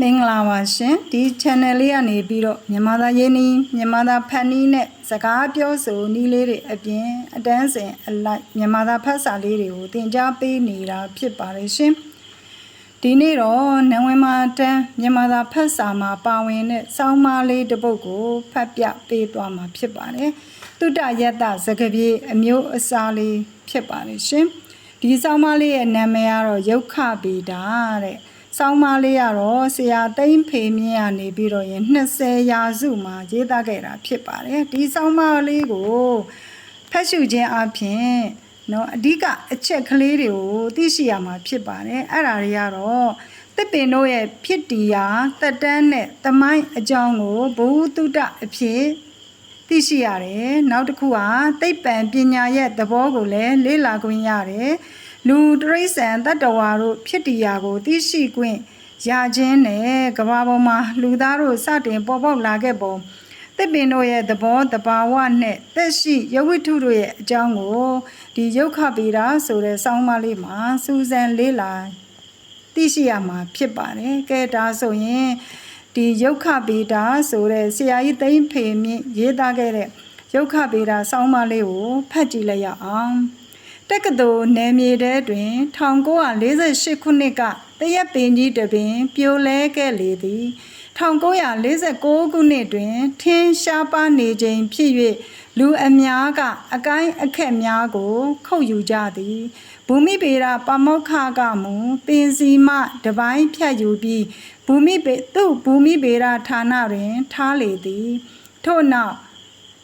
မင်္ဂလာပါရှင်ဒီ channel လေးကနေပြီးတော့မြန်မာသားရင်းနှီးမြန်မာသားဖန်နီးနဲ့စကားပြောဆိုနည်းလေးတွေအပြင်အတန်းစင်အလိုက်မြန်မာသားဖတ်စာလေးတွေကိုသင်ကြားပေးနေတာဖြစ်ပါတယ်ရှင်ဒီနေ့တော့နဝင်းမာတန်းမြန်မာသားဖတ်စာမှာပါဝင်တဲ့စောင်းမလေးတစ်ပုဒ်ကိုဖတ်ပြပေးသွားမှာဖြစ်ပါတယ်တုတ္တယတ္တစကပြေအမျိုးအစားလေးဖြစ်ပါတယ်ရှင်ဒီစောင်းမလေးရဲ့နာမည်ကတော့ယုတ်ခဗေဒာတဲ့ စောင်းမလေးကတော့ဆရာသိမ့်ဖေမြင့်ကနေပြီးတော့ရင်20ရာစုမှာရေးသားခဲ့တာဖြစ်ပါတယ်ဒီစောင်းမလေးကိုဖတ်ရှုခြင်းအပြင်နော်အဓိကအချက်ကလေးတွေကိုသိရှိရမှာဖြစ်ပါတယ်အဲ့ဒါတွေကတော့တစ်ပင်တို့ရဲ့ဖြစ်တည်ရာတက်တန်းနဲ့တမိုင်းအကြောင်းကိုဘုဟုတုတအဖြစ်သိရှိရတယ်နောက်တစ်ခုကသိပ္ပံပညာရဲ့သဘောကိုလည်းလေ့လာခွင့်ရတယ် လူတရိษံတတ္တဝါတို့ဖြစ်တရားကိုသိရှိခွင့်ရခြင်းနဲ့ကမ္ဘာပေါ်မှာလူသားတို့စတင်ပေါ်ပေါက်လာခဲ့ပုံတစ်ပင်တို့ရဲ့သဘောတဘာဝနဲ့သက်ရှိယဝိထုတို့ရဲ့အကြောင်းကိုဒီယုတ်ခပေတာဆိုတဲ့စောင်းမလေးမှာစူးစမ်းလေးလာသိရှိရမှာဖြစ်ပါတယ်ကဲဒါဆိုရင်ဒီယုတ်ခပေတာဆိုတဲ့ဆရာကြီးသိမ့်ဖေမြင့်ရေးသားခဲ့တဲ့ယုတ်ခပေတာစောင်းမလေးကိုဖတ်ကြည့်လိုက်ရအောင် တက္ကသိုလ်နယ်မြေထဲတွင်1948ခုနှစ်ကတရက်ပင်ကြီးတစ်ပင်ပြိုလဲခဲ့လေသည်1949ခုနှစ်တွင် ထင်းရှားပါနေခြင်းဖြစ်၍လူအများကအကိုင်းအခက်များကို ခုတ်ယူကြသည်ဘူမိပေရာပမောက္ခကမူပင်စီမတပိုင်းဖြတ်ယူပြီးဘူမိပေသူ့ဘူမိပေရာဌာနတွင် ထားလေသည်ထို့နောက်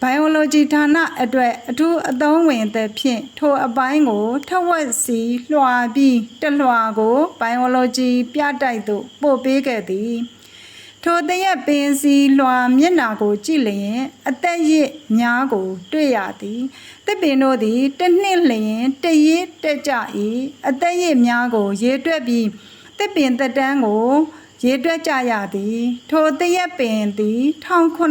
biology ဌာနအတွက်အထူးအသုံးဝင်သဖြင့်ထိုအပိုင်းကိုထဝက်စီလွှာပြီးတလွှာကို biology ပြတိုက်သို့ပို့ပေးခဲ့သည်ထိုတရက်ပင်စီလွှာမျက်နာကိုကြည့်လျင်အသက်ရစ်များကို တွေ့ရသည်တစ်ပင်တို့သည်တစ်နှစ်လျင်တရစ်တက်ကြ၏အသက်ရစ်များကို ရေတွက်ပြီးတစ်ပင်သက်တမ်းကို ရေတွက်ကြရသည် ထိုတရက်ပင်သည်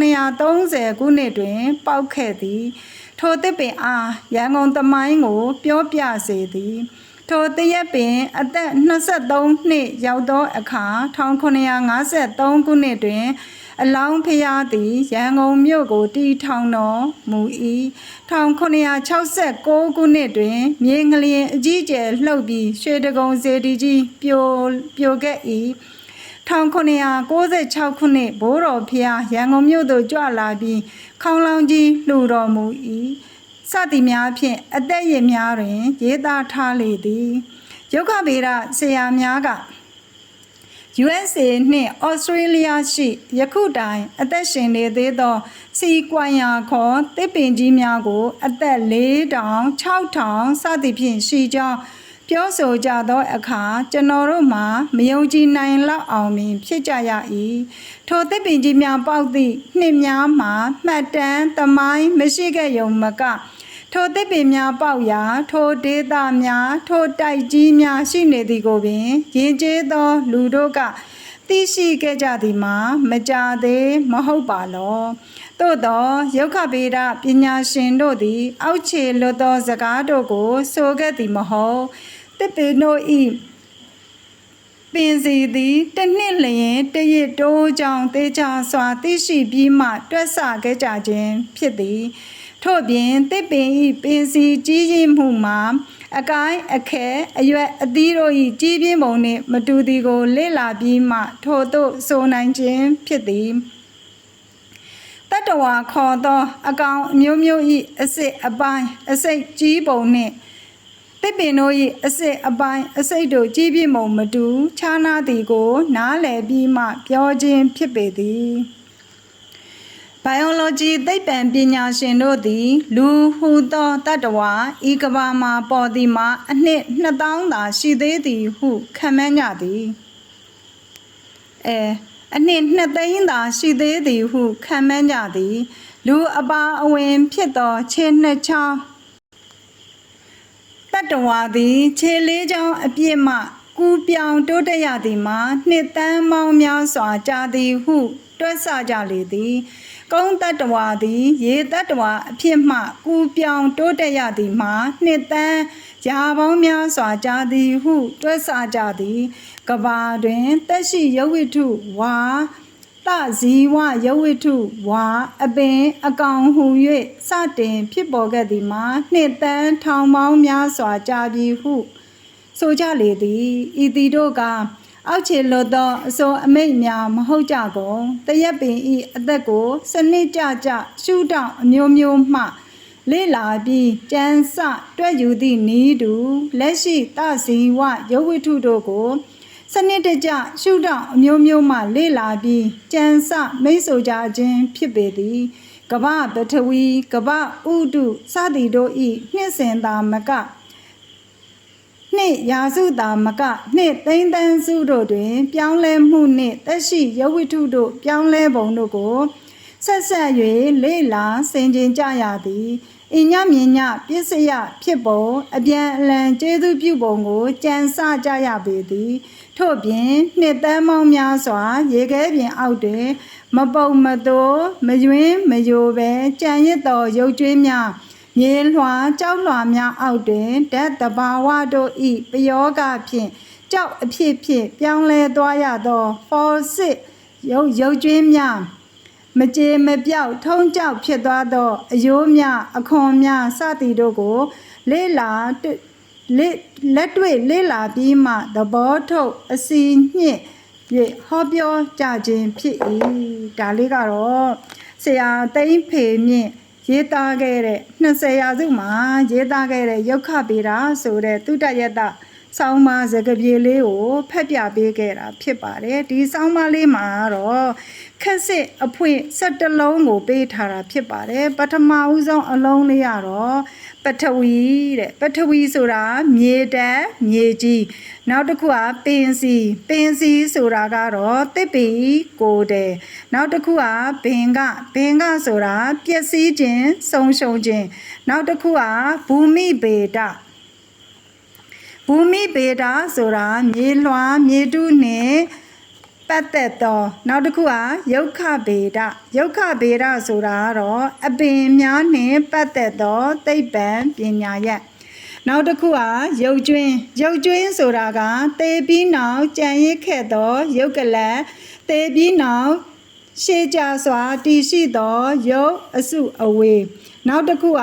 1930ခုနှစ်တွင် ပေါက်ခဲ့သည် ထိုတစ်ပင်အားရန်ကုန်သမိုင်းကို ပြောပြစေသည်ထိုတရက်ပင်အသက်23နှစ်ရောက်သောအခါ1953ခုနှစ်တွင် အလောင်းဖျားသည်ရန်ကုန်မြို့ကိုတီထောင်တော်မူ၏1969ခုနှစ်တွင် မြေငလျင်အကြီးကျယ်လှုပ်ပြီးရွှေတကုံစေတီကြီးပြိုပြိုခဲ့၏ 1996ခုနှစ်ဘိုးတော်ဖျားရန်ကုန်မြို့သို့ကြွလာပြီးခေါင်းလောင်းကြီးလှူတော်မူ၏စသည်များဖြင့်အသက်ရည်များတွင် ရေးသားထားလေသည်ယုတ်ခဗေဒဆရာများက USA နှင့် Australia ရှိယခုတိုင် အသက်ရှင်နေသေးသောစီကွမ်ယာခေါ်တစ်ပင်ကြီးများကို အသက်4000 6000စသည်ဖြင့်ရှိကြောင်း ပြောဆိုကြသောအခါကျွန်တော်တို့မှာမယုံကြည်နိုင်လောက်အောင်ပင်ဖြစ်ကြရ၏ထိုတစ်ပင်ကြီးများပေါက်သည့်နှစ်များမှာမှတ်တမ်းသမိုင်းမရှိခဲ့ယုံမကထိုတစ်ပင်များပေါက်ရာထိုဒေသများထိုတိုက်ကြီးများရှိနေသည်ကိုပင်ယဉ်ကျေးသောလူတို့က သိရှိခဲ့ကြသည်မှာမကြသေးမဟုတ်ပါလောသို့သောယုတ်ခဗေဒပညာရှင်တို့သည် အောက်ခြေလွတ်သောစကားတို့ကို ဆိုခဲ့သည်မဟုတ်တစ်ပင်တို့ဤပင်စီသည်တစ်နှစ်လျင်တရစ်တိုးကြောင့်တေချာစွာသိရှိပြီးမှ တွက်ဆခဲ့ကြခြင်းဖြစ်သည် ထို့ပြင်တစ်ပင်ဤပင်စီကြီးကြီးမှုမှာအကိုင်းအခဲအရွက်အသီးတို့ဤကြီးပြင်းပုံနှင့်မတူသည်ကိုလေ့လာပြီးမှ ထို့သို့ဆိုနိုင်ခြင်းဖြစ်သည်တတ္တဝါခေါ်သော အကောင်အမျိုးမျိုးဤအစစ်အပိုင်းအစိတ်ကြီးပုံနှင့်တစ်ပင်တို့၏အစစ်အပိုင်းအစိတ်တို့ကြီးပြင်းပုံမတူခြားနာသည်ကို နားလည်ပြီးမှ ပြောခြင်းဖြစ်ပေသည် biology သိပ္ပံပညာရှင်တို့သည် လူဟူသောတတ္တဝါဤကဘာမှာပေါ်သည်မှာအနှစ်2000သာရှိသေးသည်ဟုခံမှန်းကြသည်အဲအနှစ်2သိန်းသာရှိသေးသည်ဟုခံမှန်းကြသည် လူအပါအဝင် ဖြစ်သောခြေနှစ်ချောင်းတတ္တဝါသည်ခြေလေးချောင်းအပြည့်မှကူပြောင်တိုးတက်ရသည်မှာနှစ်တန်းမောင်းများစွာကြာသည်ဟု တွက်ဆကြလေသည် ကုန်းတတ္တဝါသည် ရေတတ္တဝါအဖြစ်မှကူပြောင်တိုးတက်ရသည်မှာနှစ်တန်းရာပေါင်းများစွာကြာသည်ဟု တွက်ဆကြသည်ကဘာတွင်တက်ရှိယဝိထုဝါတဇီဝယဝိထုဝါအပင်အကောင်ဟူ၍စတင်ဖြစ်ပေါ်ခဲ့သည်မှာနှစ်တန်းထောင်ပေါင်းများစွာကြာပြီဟု ဆိုကြလေသည်ဤသည်တို့က အောက်ခြေလွတ်သောအစိုးအမိတ်များမဟုတ်ကြကုန်တရက်ပင်ဤအသက်ကိုစနစ်ကြကြရှုထောင့်အမျိုးမျိုးမှလေ့လာပြီးကြံစတွက်ယူသည့်နီးတူလက်ရှိသဇီဝရုပ်ဝိထုတို့ကိုစနစ်တကျရှုထောင့်အမျိုးမျိုးမှလေ့လာပြီးကြံစမိတ်ဆိုကြခြင်းဖြစ်ပေသည်ကမ္ဘာပထဝီကမ္ဘာဥဒုစသည်တို့ဤနှစ်စဉ်သာမက နှစ်ရာစုသာမကနှစ်သိန်းတန်းစုတို့တွင် ပြောင်းလဲမှုနှင့်သက်ရှိယဝိထုတို့ပြောင်းလဲပုံတို့ကိုဆက်ဆက်၍လေ့လာဆင်ခြင်ကြရသည်အညမြင်ညပစ္စယဖြစ်ပုံအပြန်အလှန်ကျေးဇူးပြုပုံကိုကြံစကြရပေသည် ထို့ပြင်နှစ်သန်းပေါင်းများစွာ ရေခဲပြင်အောက်တွင် မပုံမတိုးမယွင်းမယိုပဲကြံရစ်သောရုပ်ကျွေးများ မြေလွှာကြောက်လွှာများအောက်တွင်ဓာတ်တဘာဝတို့ဤပယောဂဖြင့်ကြောက်အဖြစ်ဖြင့်ပြောင်းလဲသွားရသောဖော်စစ်ရုပ်ရုပ်ကျွင်းများမကြေမပြောက်ထုံးကြောက်ဖြစ်သွားသောအယိုးများအခွန်များစသည်တို့ကို လေ့လာတွေ့လေလက်တွေ့လေ့လာပြီးမှသဘောထုတ်အစီညှင့်၍ဟောပြောကြခြင်းဖြစ်၏ဒါလေးကတော့ဆရာသိမ့်ဖေမြင့် ရေးသားခဲ့တဲ့20ရာစုမှာရေးသားခဲ့တဲ့ရုက္ခဗေဒဆိုတဲ့တုတ္တယတ ဆောင်းပါးစကားပြေလေးကိုဖတ်ပြပေးခဲ့တာဖြစ်ပါတယ်ဒီဆောင်းပါးလေးမှာတော့ခက်စစ်အဖွင့်17လုံးကိုပေးထားတာဖြစ်ပါတယ်ပထမဦးဆုံးအလုံးလေးကတော့ပထဝီတဲ့ပထဝီဆိုတာမြေတက်မြေကြီးနောက်တစ်ခုကပင်စီပင်စီဆိုတာကတော့တစ်ပီကိုတယ်နောက်တစ်ခုကဘင်ကဘင်ကဆိုတာပျက်စီးခြင်းဆုံးရှုံးခြင်းနောက်တစ်ခုကဘူမိဗေဒ ဘူမိဗေဒဆိုတာမြေလွှာမြေတုနှင့်ပတ်သက်သောနောက်တစ်ခုကယုတ်ခဗေဒယုတ်ခဗေဒဆိုတာကတော့အပင်များနှင့်ပတ်သက်သောသိပ္ပံပညာရပ်နောက်တစ်ခုကရုပ်ကျွင်းရုပ်ကျွင်းဆိုတာကသေပြီးနောက်ကြံရစ်ခဲ့သောရုပ်ကလတ်သေပြီးနောက် ရှေးကြစွာတည်ရှိသောရုပ်အစုအဝေးနောက်တစ်ခုက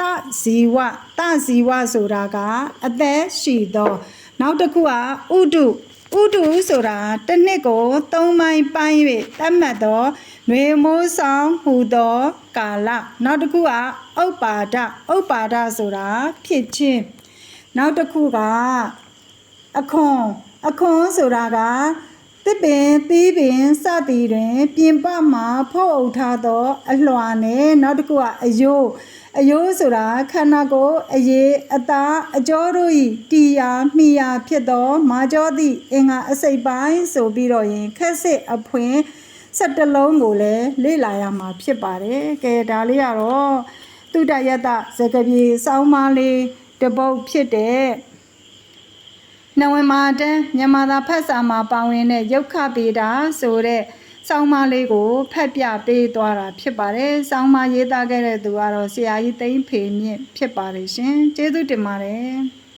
တဇီဝတဇီဝဆိုတာကအသက်ရှိသော နောက်တစ်ခုကဥဒုဥဒုဆိုတာတစ်နှစ်ကို၃ပိုင်းပိုင်း၍တတ်မှတ်သောຫນွေမိုးဆောင်ဟူသောကာလနောက်တစ်ခုကဥပ္ပါဒဥပ္ပါဒဆိုတာဖြစ်ခြင်းနောက်တစ်ခုကအခွန်အခွန်ဆိုတာက တစ်ပင်သီးပင်စသည်တွင် ပြင်ပမှာဖုတ်အုပ်ထားသော အလွှာနဲ့နောက်တစ်ခုကအယိုးအယိုးဆိုတာခန္ဓာကိုယ်အရေးအသားအကြောတို့ဤတီယာမိယာဖြစ်သော မာကြောသည့်အင်္ဂါအစိပ်ပိုင်းဆိုပြီးတော့ရင်ခက်စစ်အဖွင့်17လုံးကိုလည်းလေ့လာရမှာဖြစ်ပါတယ်။ကဲဒါလေးကတော့တုတ္တယတဇဂပြေစောင်းမလေးတစ်ပုတ်ဖြစ်တဲ့ နဝင်မာတန်းမြန်မာသာဖတ်စာမှာပါဝင်တဲ့ရုက္ခပေတာဆိုတဲ့စောင်းမလေးကိုဖတ်ပြပေးသွားတာဖြစ်ပါတယ်။စောင်းမရေးသားခဲ့တဲ့သူကတော့ဆရာကြီးသိန်းဖေမြင့်ဖြစ်ပါတယ်ရှင်။ကျေးဇူးတင်ပါတယ်။